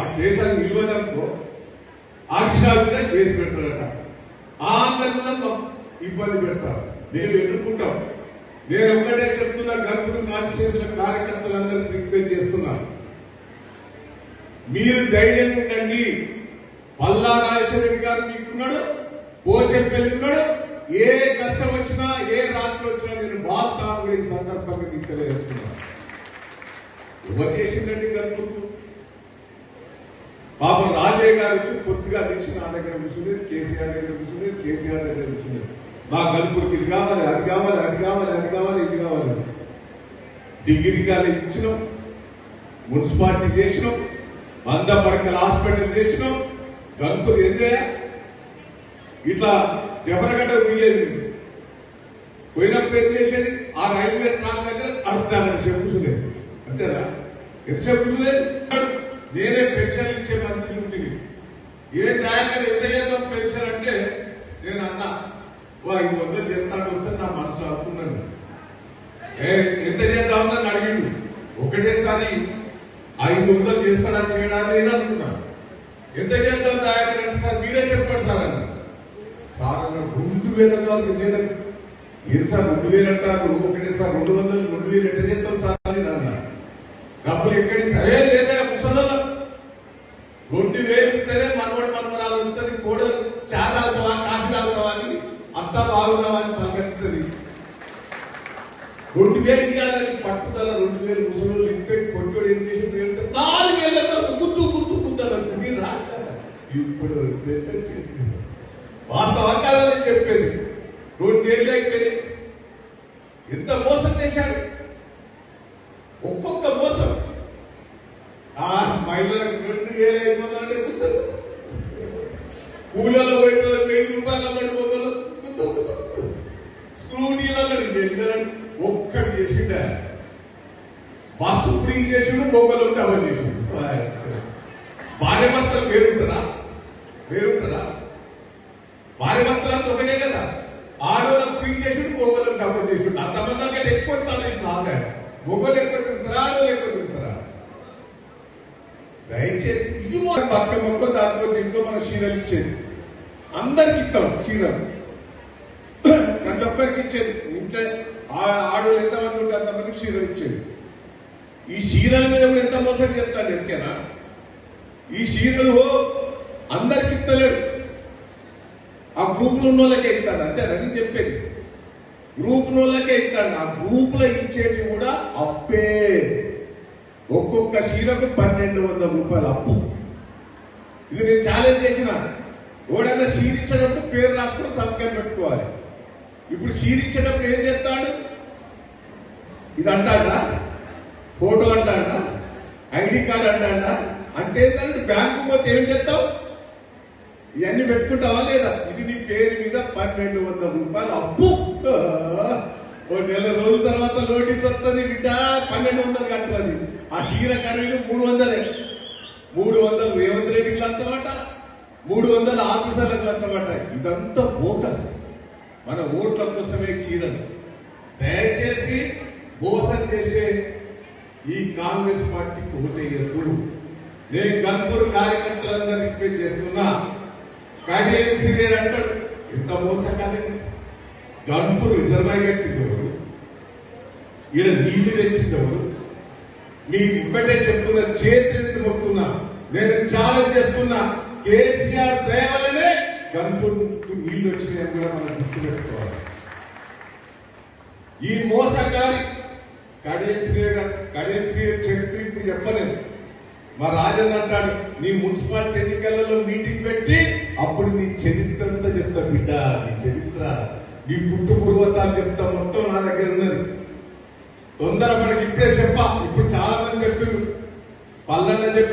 ఆ కేసు అది నిలవదనుకో అక్షరాల మీద కేసు పెడతాడట ఆ అందరి ఇబ్బంది పెడతారు. నేను ఎదుర్కొంటాం. నేను ఒక్కటే చెప్తున్నా గర్భుడు కాన్స్టిట్యూన్సీల కార్యకర్తలందరికీ రిక్వెస్ట్ చేస్తున్నా. మీరు ధైర్యం ఉండండి. పల్లా రాజశేఖర రెడ్డి గారు మీకున్నాడు పోచెంపల్లి ఉన్నాడు. ఏ కష్టం వచ్చినా ఏ రాత్రి వచ్చినా నేను బాగుతాను కూడా ఈ సందర్భంగా మీకు తెలియజేస్తున్నాను ఎవరు చేసిందండి గర్భుడు పాపం రాజయ్య గారు వచ్చి కొద్దిగా తీసి నా దగ్గర కూర్చున్నారు కేసీఆర్ దగ్గర కూర్చున్నారు కేటీఆర్ దగ్గర కూర్చున్నారు మా గల్పుడికి ఇది కావాలి అది కావాలి అది కావాలి అది కావాలి ఇది కావాలి. డిగ్రీ కాలేజ్ ఇచ్చినాం మున్సిపాలిటీ చేసినాం వంద పడకల హాస్పిటల్ చేసినాం గల్పుడు ఎందే ఇట్లా జబరగడ్డ పోయేది పోయినప్పుడు ఏం చేసేది ఆ రైల్వే ట్రాక్ దగ్గర అర్థాలని చెప్పుకునేది అంతేనా? ఎంతసేపు కూర్చునేది? నేనే పెన్షన్లు ఇచ్చే మంత్రి ఉంటుంది ఏ దయాకర్ ఎంత చేద్దాం పెన్షన్ అంటే నేను అన్నా వా ఐదు వందలు చేస్తాను వచ్చి నా మనసు అనుకున్నాను ఏ ఎంత చేద్దామని అడిగిండు. ఒకటేసారి ఐదు వందలు చేస్తాడా చేయడా నేను అనుకున్నాను ఎంత చేద్దాం దయాకర్ అంటే సార్ మీరే చెప్పండి సార్ అన్న సార్ అన్న రెండు వేల కాదు నేను ఏం సార్ రెండు వేలు అంటారు? ఒకటేసారి రెండు వందలు రెండు వేలు ఎట్ట చేస్తాం సార్ అని అన్నా. డబ్బులు ఎక్కడి సరే లేదా ముసలలో రెండు వేలు మనవడు మనవడి మనవరాలు ఉంటుంది కోడలు చా తాగుతావా కాఫీ తాగుతావా అని అంత బాగుతావా అని పలకరిస్తుంది రెండు వేలు ఇవ్వాలని పట్టుదల రెండు వేలు ముసలు ఇంటే కొట్టుడు ఏం చేసి అంటే నాలుగు వేలు గుద్దు గుద్దు గుద్దాను ఇది రా ఇప్పుడు తెచ్చి వాస్తవం చెప్పేది. రెండు వేలు అయిపోయినాయి. ఎంత మోసం చేశాడు? ఒక్కొక్క మోసం. ఆ మహిళలకు రెండు వేల ఐదు వందలు అంటే గుర్తు గుర్తు. పోయిన వెయ్యి రూపాయలు అన్నాడు పోతాడు గుర్తు గుర్తు గుర్తు. అన్నాడు వెళ్ళాడు ఒక్కడు చేసిండ. బస్సు ఫ్రీ చేసిండు బొమ్మలు ఉంటే అవన్నీ చేసిండు. భార్య భర్తలు వేరుంటారా? వేరుంటారా? భార్య భర్తలు ఒకటే కదా. ఆడవాళ్ళకి ఫ్రీ చేసిండు మొక్కలు డబ్బులు చేసిండు. అంతమంది అంటే ఎక్కువ తాను బాగా మొగలు ఎక్కువ తింటారా? ఆడవాళ్ళు ఎక్కువ తింటారా? దయచేసి ఇది మన బతుకమ్మకో దానికో దీనికో మన చీరలు ఇచ్చేది. అందరికి ఇస్తాం చీరలు. ప్రతి ఒక్కరికి ఇచ్చేది. ఇంట్లో ఆ- ఆడవాళ్ళు ఎంతమంది ఉంటే అంతమందికి చీరలు ఇచ్చేది. ఈ చీరల మీద కూడా ఎంత మోసం చెప్తాను ఎరికేనా ఈ చీరలు అందరికి ఇస్తలేడు ఆ గ్రూపులు ఉన్న వాళ్ళకే ఇస్తాడు అంతే నేను చెప్పేది. గ్రూప్ నోళ్ళకే ఇస్తాడు ఆ గ్రూపులో ఇచ్చేది కూడా అప్పే. ఒక్కొక్క చీరకు పన్నెండు వందల రూపాయలు అప్పు. ఇది నేను ఛాలెంజ్ చేసిన. ఎవడన్నా చీర ఇచ్చేటప్పుడు పేరు రాసుకుని సంతకం పెట్టుకోవాలి. ఇప్పుడు చీర ఇచ్చేటప్పుడు ఏం చెప్తాడు ఇది అంటాడా? ఫోటో అంటాడా? ఐడి కార్డు అంటాడా? అంటే ఏంటంటే బ్యాంకు పోతే ఏం చేస్తావు? ఇవన్నీ పెట్టుకుంటావా లేదా? ఇది నీ పేరు మీద పన్నెండు వందల రూపాయలు అప్పు. ఓ నెల రోజుల తర్వాత నోటీస్ వస్తుంది బిడ్డ. పన్నెండు వందలు కట్టాలి ఆ క్షీర ఖరీదు మూడు వందలే. మూడు వందలు రేవంత్ రెడ్డికి లంచమాట. మూడు వందల ఆఫీసర్లకు లంచమాట. ఇదంతా బోకస్ మన ఓట్ల కోసమే చీరలు. దయచేసి మోసం చేసే ఈ కాంగ్రెస్ పార్టీకి ఓటేయద్దు. నేను గన్పూర్ కార్యకర్తలందరూ రిక్వెస్ట్ చేస్తున్నా. కడియం సీనియర్ అంటాడు? ఎంత మోసకాలి గన్పూర్ రిజర్వాయర్ కట్టిందవరు ఈయన నీళ్ళు తెచ్చిందవరు మీకు ఒక్కటే చెప్తున్నా చేతి మొక్కుతున్నా. నేను ఛాలెంజ్ చేస్తున్నా. కేసీఆర్ దయ వల్లనే నీళ్ళు నీళ్ళు వచ్చినాయని కూడా మనం గుర్తుపెట్టుకోవాలి. ఈ మోసగారి కడియం శ్రీగారు కడియం శ్రీ చరిత్ర ఇప్పుడు చెప్పలేదు మా రాజన్ అంటాడు నీ మున్సిపాలిటీ ఎన్నికలలో మీటింగ్ పెట్టి అప్పుడు నీ చరిత్ర అంతా చెప్తా బిడ్డ నీ చరిత్ర నీ పుట్టు పూర్వతాలు చెప్తా మొత్తం నా దగ్గర ఉన్నది. తొందరపడకి ఇప్పుడే చెప్ప. ఇప్పుడు చాలా మంది చెప్పారు పల్లెల్లో చెప్పి